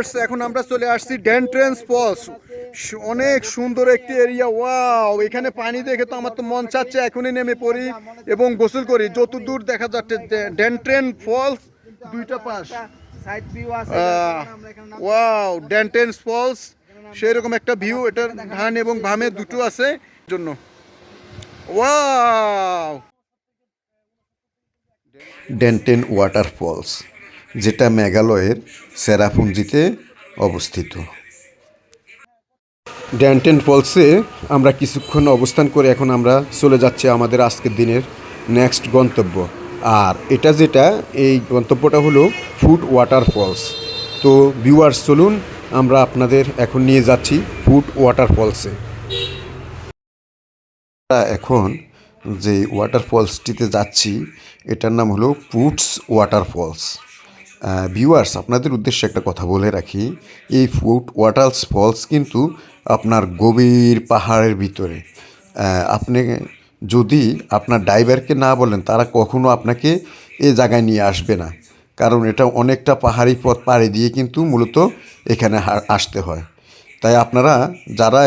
Viewers এখন আমরা চলে আসছি ডেন্ট্রেন্স ফলস অনেক সুন্দর একটি এরিয়া ওয়াও এখানে পানি দেখে তো আমার তো মন চাচ্ছে এখনই নেমে পড়ি এবং গোসল করি। যত দূর দেখা যাচ্ছে ডেন্ট্রেন ফলস দুইটা পাশ। সাইড ভিউ আহ, আমরা এখানে নাম- ওয়াও ডেন্টেন্স ফলস সেই রকম একটা ভিউ এটার ধান এবং ভামে দুটো আছে জন্য ওয়াও ডেন্টেন ওয়াটারফলস যেটা মেঘালয়ের সেরাপুঞ্জিতে অবস্থিত। ড্যান্টেন ফলসে আমরা কিছুক্ষণ অবস্থান করে এখন আমরা চলে যাচ্ছি আমাদের আজকের দিনের নেক্সট গন্তব্য। আর এটা যেটা, এই গন্তব্যটা হলো ফুড ওয়াটার ফলস। তো ভিউয়ার্স, চলুন আমরা আপনাদের এখন নিয়ে যাচ্ছি ফুড ওয়াটারফলসে আমরা এখন যে ওয়াটারফলসটিতে যাচ্ছি, এটার নাম হলো পুটস ওয়াটারফলস ভিউয়ার্স আপনাদের উদ্দেশ্যে একটা কথা বলে রাখি, এই ফুট ওয়াটার ফলস কিন্তু আপনার গভীর পাহাড়ের ভিতরে। আপনি যদি আপনার ড্রাইভারকে না বলেন, তারা কখনো আপনাকে এ জায়গায় নিয়ে আসবে না। কারণ এটা অনেকটা পাহাড়ি পথ পাড়ি দিয়ে কিন্তু মূলত এখানে আসতে হয়। তাই আপনারা যারা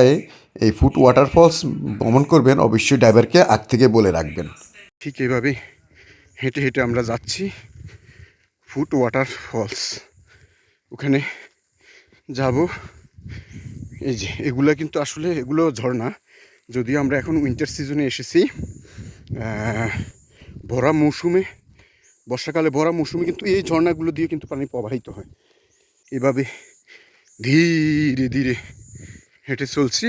এই ফুট ওয়াটারফলস ভ্রমণ করবেন, অবশ্যই ড্রাইভারকে আগ থেকে বলে রাখবেন। ঠিক এইভাবে হেঁটে হেঁটে আমরা যাচ্ছি। ফুট ওয়াটার ফলস ওখানে যাব। এই যে, এগুলো কিন্তু আসলে এগুলো ঝর্ণা। যদিও আমরা এখন উইন্টার সিজনে এসেছি ভরা মৌসুমে, বর্ষাকালে ভরা মৌসুমে কিন্তু এই ঝর্ণাগুলো দিয়ে কিন্তু পানি প্রবাহিত হয়। এভাবে ধীরে ধীরে হেঁটে চলছি।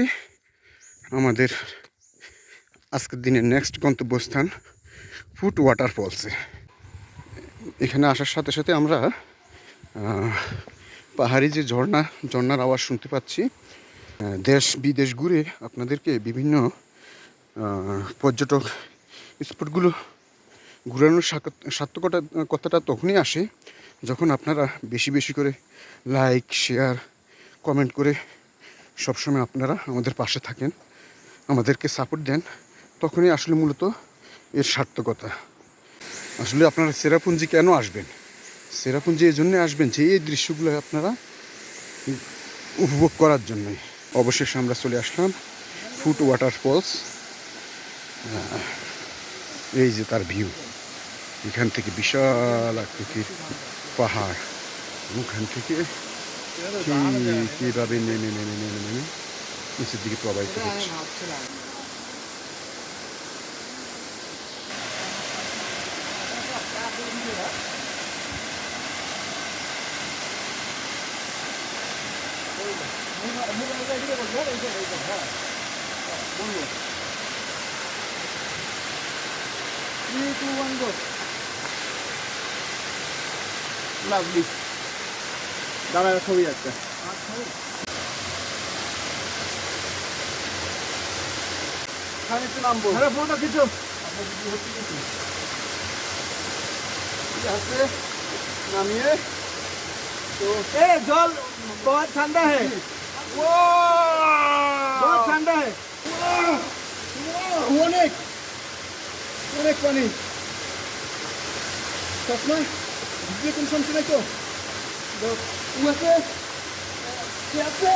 আমাদের আজকের দিনের নেক্সট গন্তব্যস্থান ফুট ওয়াটারফলসে এখানে আসার সাথে সাথে আমরা পাহাড়ি যে ঝর্ণা, ঝর্ণার আওয়াজ শুনতে পাচ্ছি দেশ বিদেশ ঘুরে আপনাদেরকে বিভিন্ন পর্যটক স্পটগুলো ঘুরানোর সার্থকতা, কথাটা তখনই আসে যখন আপনারা বেশি বেশি করে লাইক শেয়ার কমেন্ট করে সবসময় আপনারা আমাদের পাশে থাকেন, আমাদেরকে সাপোর্ট দেন, তখনই আসলে মূলত এর সার্থকতা। আসলে আপনারা সেরাপুঞ্জি কেন আসবেন সেরাপুঞ্জি এই জন্যে আসবেন যে এই দৃশ্যগুলো আপনারা উপভোগ করার জন্যই অবশেষে আমরা চলে আসলাম ফুট ওয়াটার ফলস এই যে তার ভিউ এখান থেকে বিশাল আকৃতির পাহাড় ওখান থেকে কীভাবে নেমে নেমে নেমে নেমে নিচের দিকে প্রবাহিত হচ্ছে Three, two, one, go. Lovely. দাঁড়ায় ছবি একটা খানিকটা নামবো আরে ফটো কিছু আছে নামিয়ে তো এ জল बहुत ठंडा है बहुत ठंडा है অনেক অনেক পানি চশমা ভিডিও কোন সমস্যা নাই তো ও আছে কি আছে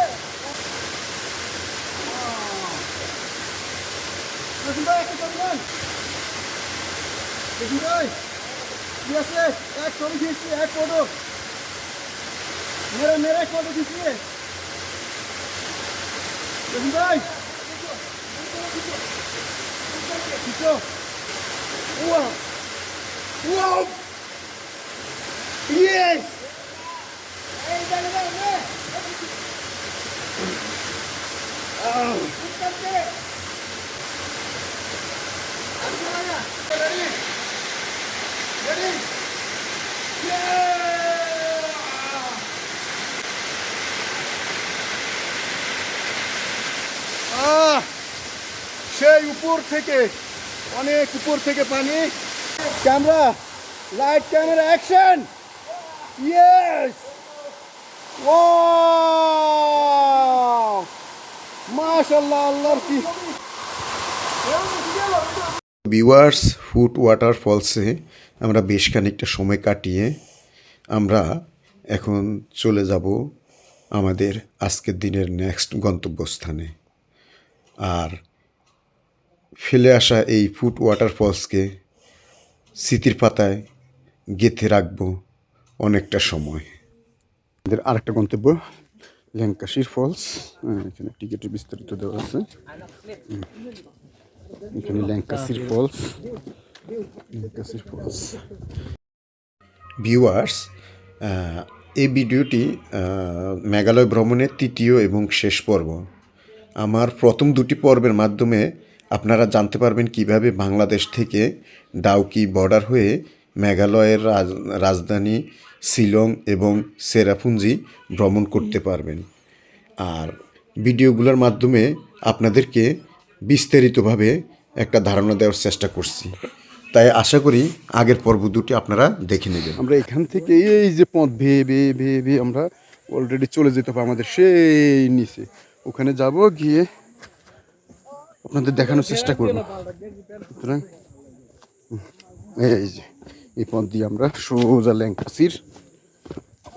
দেখুন ভাই একটা ছবি নেন দেখুন ভাই কি আছে এক ছবি খেয়েছি এক ফটো মেরে মেরে এক photo খিচিয়ে Seven guys. Wow. Yes. Oh. সেই উপর থেকে, অনেক উপর থেকে পানি। Camera, light camera, action. Yes ও মাশাল্লাহ আল্লাহর কি। ভিউয়ার্স ফুট ওয়াটার ফলসে আমরা বেশ খানিকটা সময় কাটিয়ে আমরা এখন চলে যাব আমাদের আজকের দিনের নেক্সট গন্তব্যস্থানে। আর ফেলে আসা এই ফুট ওয়াটারফলসকে স্মৃতির পাতায় গেঁথে রাখব অনেকটা সময়। আমাদের আরেকটা গন্তব্য ল্যাঙ্কাশির ফলস। হ্যাঁ, এখানে টিকিটের বিস্তারিত দেওয়া আছে। এখানে ল্যাঙ্কাশির ফলস। ল্যাঙ্কাশির ফলস। ভিউয়ার্স এই ভিডিওটি মেঘালয় ভ্রমণের তৃতীয় এবং শেষ পর্ব। আমার প্রথম দুটি পর্বের মাধ্যমে আপনারা জানতে পারবেন কীভাবে বাংলাদেশ থেকে ডাউকি বর্ডার হয়ে মেঘালয়ের রাজ- রাজধানী শিলং এবং সেরাপুঞ্জি ভ্রমণ করতে পারবেন। আর ভিডিওগুলোর মাধ্যমে আপনাদেরকে বিস্তারিতভাবে একটা ধারণা দেওয়ার চেষ্টা করছি। তাই আশা করি আগের পর্ব দুটি আপনারা দেখে নেবেন। আমরা এখান থেকে এই যে পথ ভেয়ে ভেয়ে ভেয়ে ভেয়ে আমরা অলরেডি চলে যেতে হবে আমাদের সেই নিচে। ওখানে যাব গিয়ে আপনাদের দেখানোর চেষ্টা করব। সুতরাং, এই যে, এই পথ দিয়ে আমরা সোজা ল্যাঙ্কাসির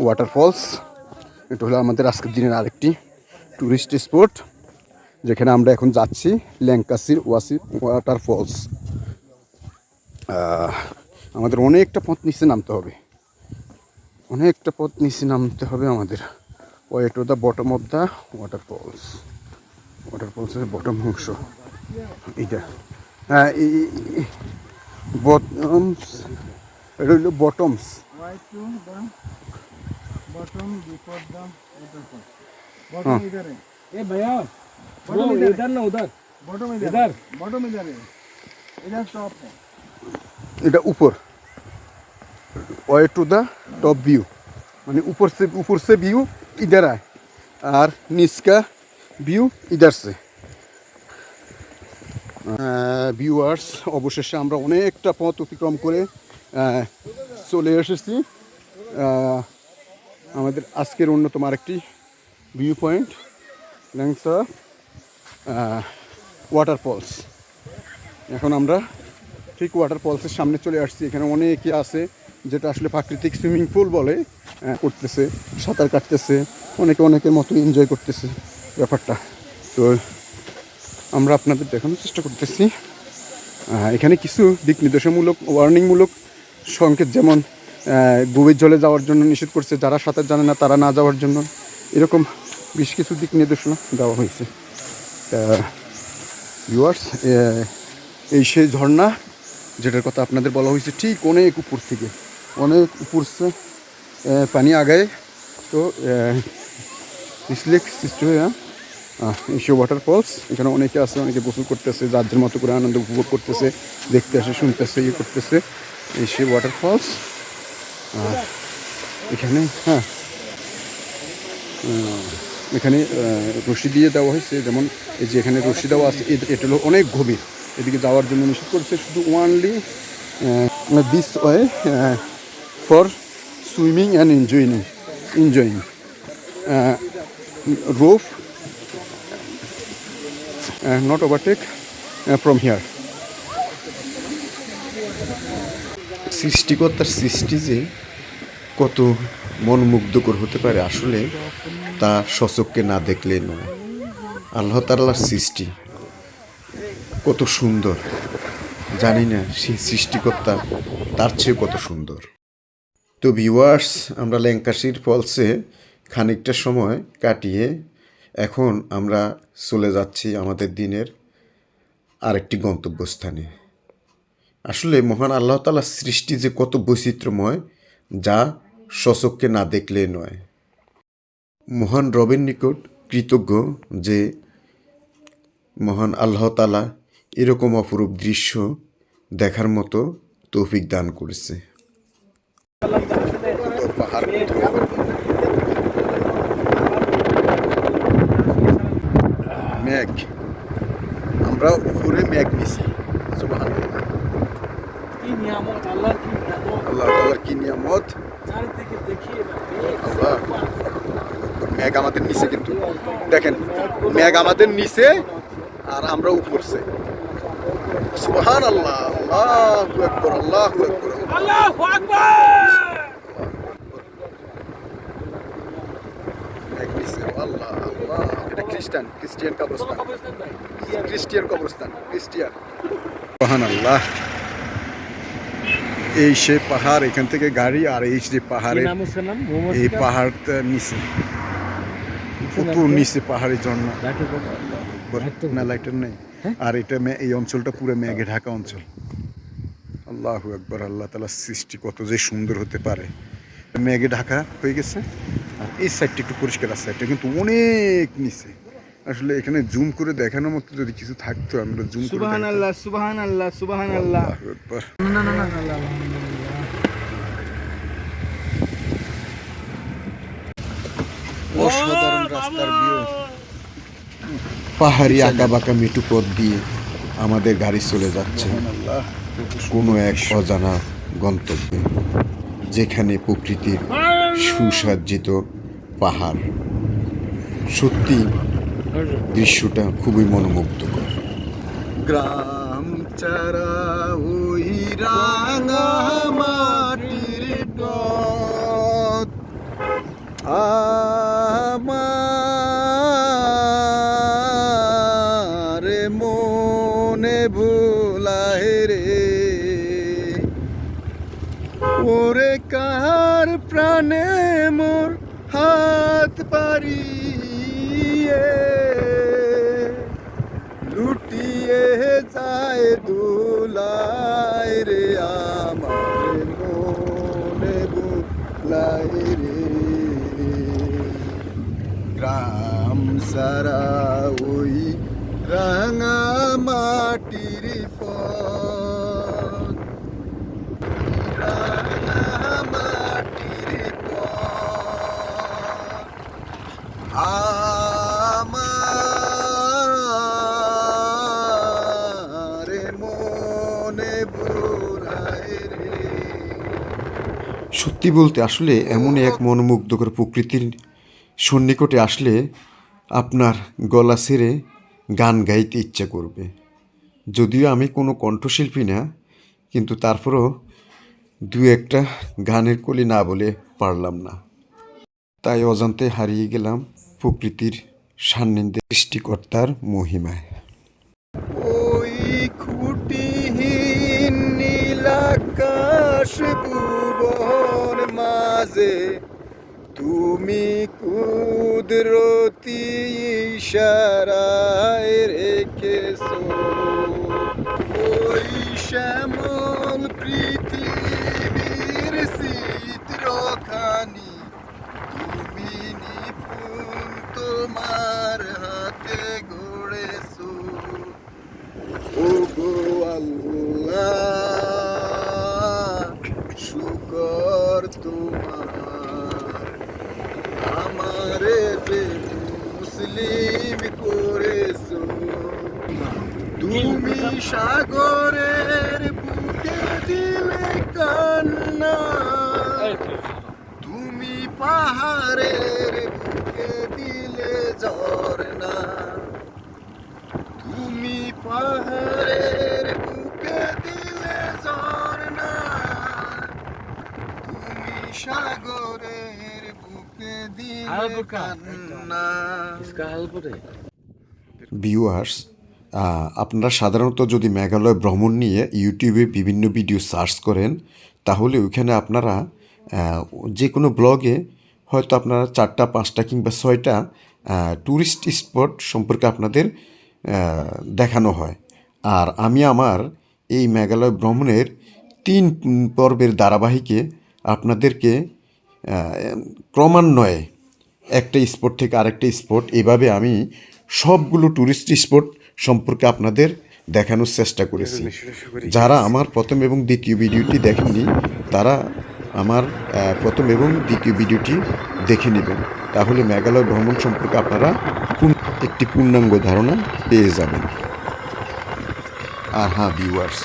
ওয়াটারফলস এটা হলো আমাদের আজকের দিনের আরেকটি টুরিস্ট স্পট যেখানে আমরা এখন যাচ্ছি ল্যাঙ্কাসির ওয়াসি ওয়াটারফলস আমাদের অনেকটা পথ নিচে নামতে হবে। অনেকটা পথ নিচে নামতে হবে আমাদের। Way to the bottom of the waterfalls ওয়াটারফলসের bottom অংশ। এইটা হ্যাঁ বটমস এটা হইলো bottoms Right to the bottom before the waterfall. Bottom इधर है ए भैया बॉटम वो इधर इधर ना उधर बॉटम इधर इधर? बॉटम इधर है इधर टॉप है এটা উপর way to the top view মানে উপর সে উপর সে ভিউ ইধার আয় আর নিচকা ভিউ ইধার সে ভিউয়ার্স অবশেষে আমরা অনেকটা পথ অতিক্রম করে চলে এসেছি। আমাদের আজকের অন্যতম আরেকটি ভিউ পয়েন্ট ল্যাংসা ওয়াটারফলস এখন আমরা ঠিক ওয়াটার ফলসের সামনে চলে আসছি। এখানে অনেকে আছে যেটা আসলে প্রাকৃতিক সুইমিং পুল বলে করতেছে, সাঁতার কাটতেছে, অনেকে অনেকের মতো এনজয় করতেছে ব্যাপারটা। তো আমরা আপনাদের দেখানোর চেষ্টা করতেছি। এখানে কিছু দিক নির্দেশমূলক ওয়ার্নিংমূলক সংকেত, যেমন গভীর জলে যাওয়ার জন্য নিষেধ করছে, যারা সাঁতার জানে না তারা না যাওয়ার জন্য। এরকম বেশ কিছু দিক নির্দেশনা দেওয়া হয়েছে। ইউয়ার্স এই সেই ঝর্ণা, যেটার কথা আপনাদের বলা হয়েছে, ঠিক অনেক উপর থেকে, অনেক উপর পানি আগায়। তো ইসলিক সৃষ্টি হয়ে এসে ওয়াটারফলস এখানে অনেকে আছে, অনেকে গোসল করতেছে যাদের মতো করে আনন্দ উপভোগ করতেছে, দেখতে আসে, শুনতেছে ইয়ে করতেছে সে ওয়াটারফলস আর এখানে হ্যাঁ এখানে রশি দিয়ে দেওয়া হয়েছে, যেমন এই যে এখানে রশি দেওয়া আছে এটা হলো অনেক গভীর, এদিকে যাওয়ার জন্য নিষেধ করেছে, শুধু only this way for swimming and enjoying enjoying rope not overtake from here সৃষ্টিকর্তার সৃষ্টি যে কত মনমুগ্ধকর হতে পারে, আসলে তা সচককে না দেখলে নয়। আল্লাহ তাল্লার সৃষ্টি কত সুন্দর। জানি না সেই সৃষ্টিকর্তা তার চেয়ে কত সুন্দর। তো ভিউয়ার্স আমরা ল্যাঙ্কাশির ফলসে খানিকটা সময় কাটিয়ে এখন আমরা চলে যাচ্ছি আমাদের দিনের আরেকটি গন্তব্যস্থানে। আসলে মহান আল্লাহ তালার সৃষ্টি যে কত বৈচিত্র্যময়, যা সচককে না দেখলে নয়। মহান রবের নিকট কৃতজ্ঞ যে মহান আল্লাহ তালা এরকম অপরূপ দৃশ্য দেখার মতো তৌফিক দান করেছে। ম্যাগ আমরা উপরে ম্যাগ নিছি। নিয়ামত? আল্লাহ তাআলার কি নিয়ামত? আল্লাহ। আমাদের নিচে কিন্তু। দেখেন ম্যাগ আমাদের নিচে আর আমরা উপরছে। সুবহান আল্লাহ আল্লাহু আকবার আল্লাহু আকবার। আল্লাহু আকবার! এই সে পাহাড় এখান থেকে গাড়ি আর এই যে পাহাড়ে এই পাহাড়টা নিচে। নিচে পাহাড়ের জন্য। নেই। আর এটা এই অঞ্চলটা পুরো মেঘে ঢাকা অঞ্চল। আল্লাহ একবার আল্লাহ তালা সৃষ্টি কত যে সুন্দর হতে পারে। মেঘে ঢাকা হয়ে গেছে। আর এই সাইডটা একটু পরিষ্কার আছে সাইডটা কিন্তু অনেক নিচে। আসলে এখানে জুম করে দেখানোর মতো যদি কিছু থাকতো আমরা জুম করে না না না না অসাধারণ রাস্তার ভিউ পাহাড়ি আঁকা বাঁকা মিটু পথ দিয়ে আমাদের গাড়ি চলে যাচ্ছে। কোনো এক অজানা গন্তব্যে যেখানে প্রকৃতির সুসজ্জিত পাহাড়। সত্যি দৃশ্যটা খুবই মনোমুগ্ধকর। গ্রাম চারা ওই মাটির পথ। আমার প্রাণে মোর হাত পারিয়ে লুটিয়ে যায় দুলায় রে আমার মনে বুলাই রে। গ্রাম সারা ওই রাঙা মাটির সত্যি বলতে আসলে এমন এক মনোমুগ্ধকর প্রকৃতির সন্নিকটে আসলে আপনার গলা ছেড়ে গান গাইতে ইচ্ছা করবে। যদিও আমি কোনো কণ্ঠশিল্পী না, কিন্তু তারপরও দু একটা গানের কলি না বলে পারলাম না। তাই অজান্তে হারিয়ে গেলাম প্রকৃতির সান্নিধ্যে সৃষ্টিকর্তার মহিমায়। ওই নীলাকাশ মাঝে তুমি কুদরতি ইশারায় রেখেছো। ওই শ্যামল ভিউয়ার্স আপনারা সাধারণত যদি মেঘালয় ভ্রমণ নিয়ে ইউটিউবে বিভিন্ন ভিডিও সার্চ করেন, তাহলে ওইখানে আপনারা যে কোনো ব্লগে হয়তো আপনারা চারটা, পাঁচটা কিংবা ছয়টা ট্যুরিস্ট স্পট সম্পর্কে আপনাদের দেখানো হয়। আর আমি আমার এই মেঘালয় ভ্রমণের তিন পর্বের ধারাবাহিকে আপনাদেরকে ক্রমান্বয়ে একটা স্পট থেকে আরেকটা স্পট এভাবে আমি সবগুলো ট্যুরিস্ট স্পট সম্পর্কে আপনাদের দেখানোর চেষ্টা করেছি। যারা আমার প্রথম এবং দ্বিতীয় ভিডিওটি দেখেননি, তারা আমার প্রথম এবং দ্বিতীয় ভিডিওটি দেখে নেবেন। তাহলে মেঘালয় ভ্রমণ সম্পর্কে আপনারা একটি পূর্ণাঙ্গ ধারণা পেয়ে যাবেন। আর হ্যাঁ ভিউয়ার্স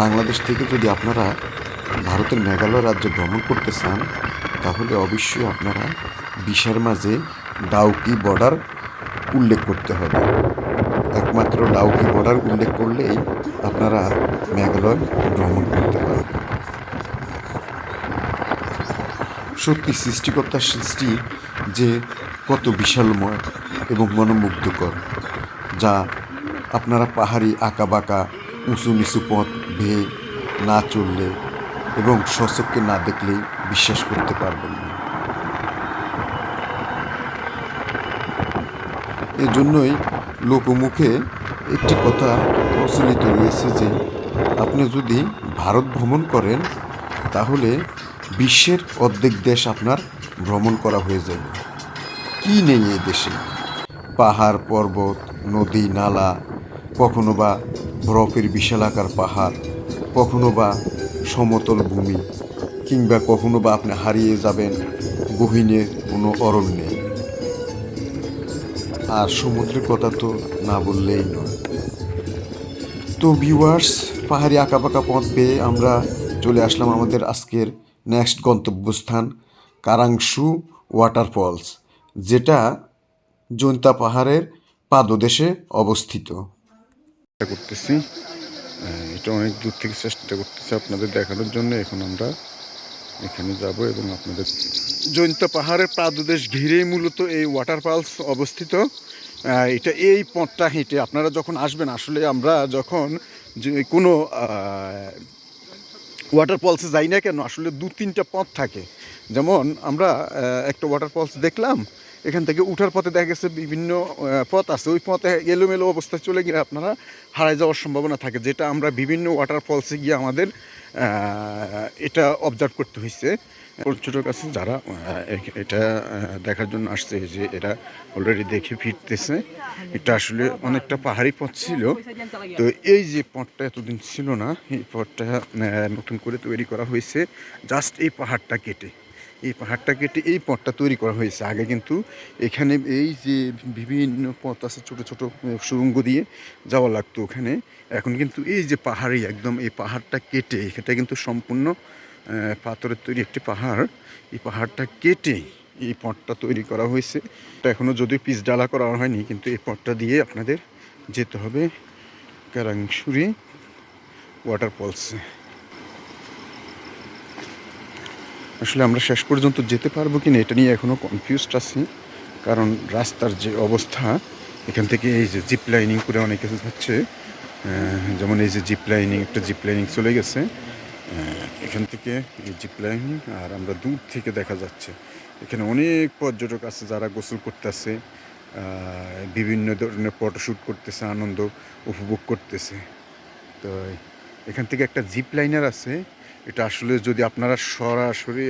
বাংলাদেশ থেকে যদি আপনারা ভারতের মেঘালয় রাজ্যে ভ্রমণ করতে চান, তাহলে অবশ্যই আপনারা বিশার মাঝে ডাউকি বর্ডার উল্লেখ করতে হবে। একমাত্র ডাউকি বর্ডার উল্লেখ করলেই আপনারা মেঘালয় ভ্রমণ করতে পারবেন। সত্যি সৃষ্টিকর্তার সৃষ্টি যে কত বিশালময় এবং মনোমুগ্ধকর, যা আপনারা পাহাড়ি আঁকা বাঁকা উঁচু নিচু পথ ভেয়ে না চললে এবং সচক্ষে না দেখলেই বিশ্বাস করতে পারবেন না এজন্যই লোকমুখে একটি কথা প্রচলিত রয়েছে যে, আপনি যদি ভারত ভ্রমণ করেন, তাহলে বিশ্বের অর্ধেক দেশ আপনার ভ্রমণ করা হয়ে যাবে। কি নেই এই দেশে? পাহাড়, পর্বত, নদী, নালা, কখনো বা বরফের বিশালাকার পাহাড়, কখনো বা সমতল ভূমি, কিংবা কখনো বা আপনি হারিয়ে যাবেন গহীনের কোনো অরণ্যে। আর সমুদ্রের কথা তো না বললেই নয়। তো ভিউয়ার্স পাহাড়ি আঁকাবাঁকা পথ পেয়ে আমরা চলে আসলাম আমাদের আজকের নেক্সট গন্তব্যস্থান কারাংশু ওয়াটারফলস যেটা জৈন্তা পাহাড়ের পাদদেশে অবস্থিত। করতেছি। এটা অনেক দূর থেকে চেষ্টা করতেছি আপনাদের দেখানোর জন্য। এখন আমরা এখানে যাব এবং আপনাদের জৈন্ত পাহাড়ের পাদদেশ ঘিরেই মূলত এই ওয়াটার ফলস অবস্থিত। এটা এই পথটা হেঁটে আপনারা যখন আসবেন, আসলে আমরা যখন যে কোনো ওয়াটার ফলসে যাই না কেন, আসলে দু তিনটা পথ থাকে। যেমন আমরা একটা ওয়াটার ফলস দেখলাম এখান থেকে উঠার পথে দেখা গেছে বিভিন্ন পথ আছে। ওই পথে এলোমেলো অবস্থায় চলে গেলে আপনারা হারায় যাওয়ার সম্ভাবনা থাকে, যেটা আমরা বিভিন্ন ওয়াটার ফলসে গিয়ে আমাদের এটা অবজার্ভ করতে হয়েছে। পর্যটক আছে যারা এটা দেখার জন্য আসছে যে এরা অলরেডি দেখে ফিরতেছে। এটা আসলে অনেকটা পাহাড়ি পথ ছিল। তো এই যে পথটা এতদিন ছিল না, এই পথটা নতুন করে তৈরি করা হয়েছে জাস্ট এই পাহাড়টা কেটে। এই পাহাড়টা কেটে এই পথটা তৈরি করা হয়েছে। আগে কিন্তু এখানে এই যে বিভিন্ন পথ আছে, ছোট ছোট সুরঙ্গ দিয়ে যাওয়া লাগতো ওখানে। এখন কিন্তু এই যে পাহাড়ি একদম এই পাহাড়টা কেটে এটা কিন্তু সম্পূর্ণ পাথরের তৈরি একটি পাহাড়। এই পাহাড়টা কেটে এই পথটা তৈরি করা হয়েছে। এখনও যদিও পিচ ডালা করা হয়নি, কিন্তু এই পথটা দিয়ে আপনাদের যেতে হবে কারাংশুরি ওয়াটারফলসে। আসলে আমরা শেষ পর্যন্ত যেতে পারব কি না এটা নিয়ে এখনও কনফিউজড আছি। কারণ রাস্তার যে অবস্থা, এখান থেকে এই যে জিপ লাইনিং করে অনেক যাচ্ছে যেমন এই যে জিপ লাইনিং একটা জিপ লাইনিং চলে গেছে এখান থেকে এই জিপ লাইনিং আর আমরা দূর থেকে দেখা যাচ্ছে। এখানে অনেক পর্যটক আছে যারা গোসল করতেছে বিভিন্ন ধরনের ফটোশ্যুট করতেছে, আনন্দ উপভোগ করতেছে। তো এখান থেকে একটা জিপ লাইনার আছে। এটা আসলে যদি আপনারা সরাসরি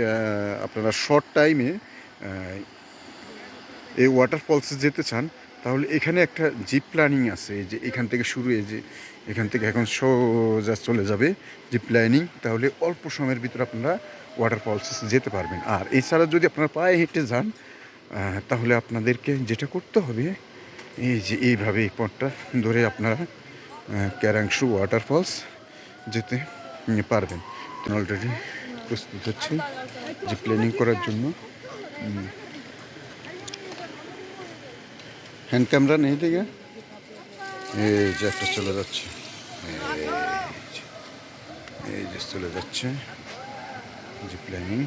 আপনারা শর্ট টাইমে এই ওয়াটারফলসে যেতে চান, তাহলে এখানে একটা জিপ প্ল্যানিং আছে। যে এখান থেকে শুরু, এই যে এখান থেকে এখন সোজা চলে যাবে জিপ প্ল্যানিং তাহলে অল্প সময়ের ভিতরে আপনারা ওয়াটারফলসে যেতে পারবেন। আর এছাড়া যদি আপনারা পায়ে হেঁটে যান তাহলে আপনাদেরকে যেটা করতে হবে, এই যে এইভাবে এই পথটা ধরে আপনারা ক্যারাংশু ওয়াটারফলস যেতে পারবেন। অলরেডি প্রস্তুত হচ্ছে যে প্ল্যানিং করার জন্য। হ্যান্ড ক্যামেরা নেই দেখে? এই যে একটা চলে যাচ্ছে। এই যে চলে যাচ্ছে। যে প্ল্যানিং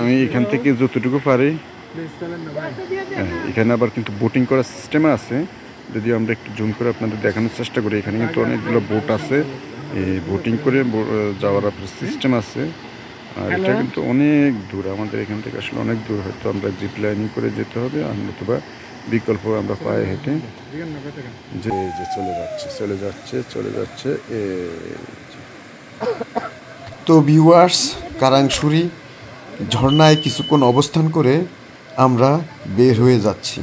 আমি এখান থেকে যতটুকু পারি। হ্যাঁ, এখানে আবার কিন্তু বোটিং করার সিস্টেম আছে। যদি আমরা একটু জুম করে আপনাদের দেখানোর চেষ্টা করি এখানে কিন্তু অনেকগুলো বোট আছে। এই বোটিং করে যাওয়ার আপনার সিস্টেম আছে। আর এটা কিন্তু অনেক দূর আমাদের এখান থেকে আসলে অনেক দূর। হয়তো আমরা জিপ লাইনিং করে যেতে হবে আর নতুবা বিকল্প আমরা পায়ে হেঁটে যে যে চলে যাচ্ছে চলে যাচ্ছে চলে যাচ্ছে। তো ভিউয়ার্স কারাংশুরি ঝর্ণায় কিছুক্ষণ অবস্থান করে আমরা বের হয়ে যাচ্ছি।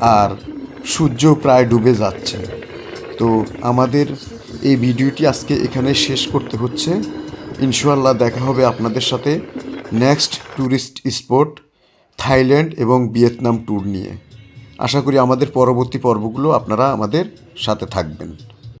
আর সূর্য প্রায় ডুবে যাচ্ছে। তো আমাদের এই ভিডিওটি আজকে এখানে শেষ করতে হচ্ছে। ইনশাআল্লাহ দেখা হবে আপনাদের সাথে নেক্সট ট্যুরিস্ট স্পট, থাইল্যান্ড এবং ভিয়েতনাম ট্যুর নিয়ে। আশা করি আমাদের পরবর্তী পর্বগুলো আপনারা আমাদের সাথে থাকবেন।